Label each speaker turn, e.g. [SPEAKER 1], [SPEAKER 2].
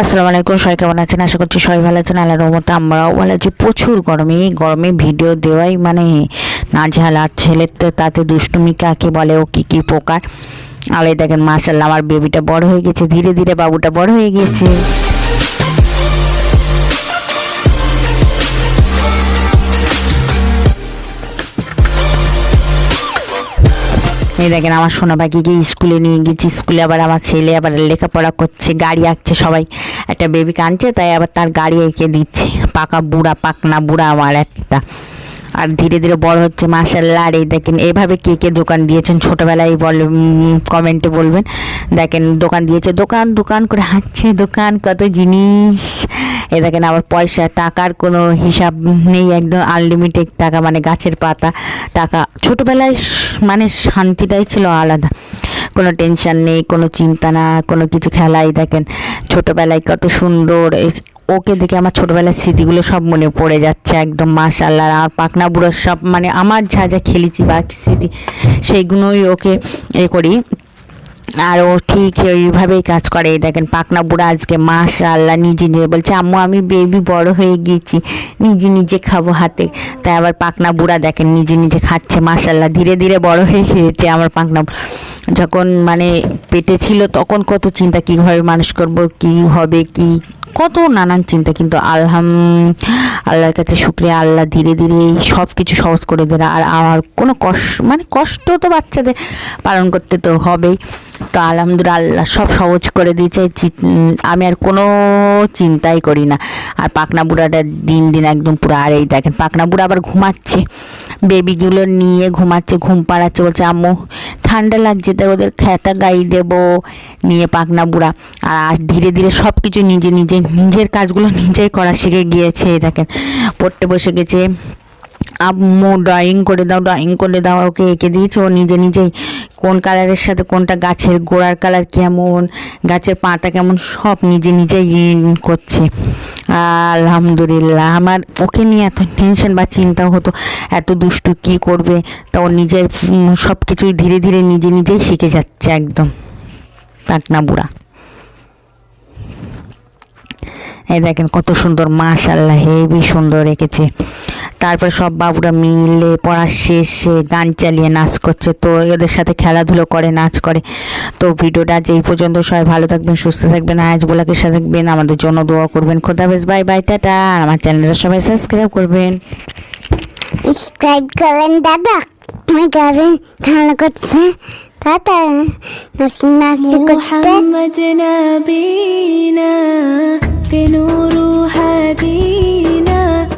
[SPEAKER 1] আসসালামু আলাইকুম, সবাই কেমন আছেন? আশা করছি সবাই ভালো আছেন। আল্লাহ রহমতে আমরাও ভালো আছি। প্রচুর গরমে গরমে ভিডিও দেওয়াই মানে না নাজেহাল। আর ছেলের তো তাতে দুষ্টুমি কাকে বলে, ও কী কী প্রকার? আর এই দেখেন মাসাল্লাহ আমার বেবিটা বড় হয়ে গেছে। ধীরে ধীরে বাবুটা বড় হয়ে গিয়েছে এই দেখেন আমার সোনা পাখিকে স্কুলে নিয়ে গেছি, স্কুলে আবার আমার ছেলে আবার লেখাপড়া করছে, গাড়ি আঁকছে সবাই। একটা বেবি আনছে, তাই আবার তার গাড়ি এঁকে দিচ্ছে। পাকা বুড়া, পাকনা বুড়া আমার একটা। আর ধীরে ধীরে বড় হচ্ছে মাসাল্লাহ আর এই দেখেন, এভাবে কে কে দোকান দিয়েছেন? ছোটোবেলায় বল কমেন্টে বলবেন। দেখেন, দোকান দিয়েছে, দোকান দোকান করে হাঁটছে, দোকান, কত জিনিস। এ দেখেন আবার পয়সা, টাকার কোনো হিসাব নেই, একদম আনলিমিটেড টাকা মানে গাছের পাতা, টাকা। ছোটোবেলায় মানে শান্তিটাই ছিল আলাদা। কোনো টেনশন নেই, কোনো চিন্তা না, কোনো কিছু খেলাই। দেখেন ছোটোবেলায় কত সুন্দর ওকে দেখে আমার ছোটোবেলার স্মৃতিগুলো সব মনে পড়ে যাচ্ছে একদম মাশাল্লাহ আর পাকনা বুড়োর সব মানে আমার যা যা খেলেছি বা স্মৃতি, সেইগুলোই ওকে এ করি। আর ও ঠিক ওইভাবেই কাজ করে। দেখেন, পাকনা বুড়া আজকে মাশা মাশাল্লাহ নিজে নিজে বলছে, আম্মু, আমি বেবি বড় হয়ে গিয়েছি, নিজে নিজে খাব হাতে। তাই আবার পাকনা বুড়া দেখেন নিজে নিজে খাচ্ছে মাশাল্লাহ ধীরে ধীরে বড় হয়ে গিয়েছে আমার পাকনা। যখন মানে পেটে ছিল তখন কত চিন্তা, কীভাবে মানুষ করব, কি হবে, কি, কত নানান চিন্তা। কিন্তু আলহাম, আল্লাহর কাছে শুক্রিয়া, আল্লাহ ধীরে ধীরে সব কিছু সহজ করে দেয় আর আমার কোনো কষ্ট মানে কষ্ট তো বাচ্চাদের পালন করতে তো হবেই। তো আলহামদুলিল্লাহ, সব সহজ করে দিয়েছে। আমি আর কোনো চিন্তাই করি না। আর পাকনা বুড়াটা দিন দিন একদম পুরো আর এই দেখেন। পাকনা বুড়া আবার ঘুমাচ্ছে। বেবিগুলো নিয়ে ঘুমাচ্ছে, ঘুম পাড়াচ্ছে, বলছে, আম্মু, ঠান্ডা লাগছে তাই ওদের খেতা গাই দেব। নিয়ে পাকনা বুড়া আর ধীরে ধীরে সব কিছু নিজে নিজে, নিজের কাজগুলো নিজেই করা শিখে গিয়েছে দেখেন। পড়তে বসে গেছে। আম্মু ড্রয়িং করে দাও ড্রয়িং করে দাও, ওকে এঁকে দিয়েছে। ও নিজে নিজেই কোন কালারের সাথে কোনটা গাছের গোড়ার কালার কেমন, গাছের পাতা কেমন, সব নিজে নিজেই করছে। আলহামদুলিল্লাহ, আমার ওকে নিয়ে এত টেনশন বা চিন্তা হতো, এত দুষ্টু কী করবে, তা ও নিজের সব কিছুই ধীরে ধীরে নিজে নিজেই শিখে যাচ্ছে একদম পাকনা বুড়া। এই দেখেন কত সুন্দর মাশাল্লাহ হেবি সুন্দর রেখেছে তারপরে সব বাবুরা মিলে পড়া শেষে গান চালিয়ে নাচ করছে। তো এদের সাথে খেলাধুলো করে নাচ করে। তো ভিডিওটা যেই পর্যন্ত। সবাই ভালো থাকবেন সুস্থ থাকবেন আয়াজ বোলাকে সাথে থাকবেন। আমাদের জন্য দোয়া করবেন। খোদাবেশ বাই বাই টাটা। আর আমার চ্যানেলটা সবাই সাবস্ক্রাইব করবেন।
[SPEAKER 2] সাবস্ক্রাইব করেন দাদা। আমার গাবে ভালো করছে। দাদা নাচ নাচ করতে।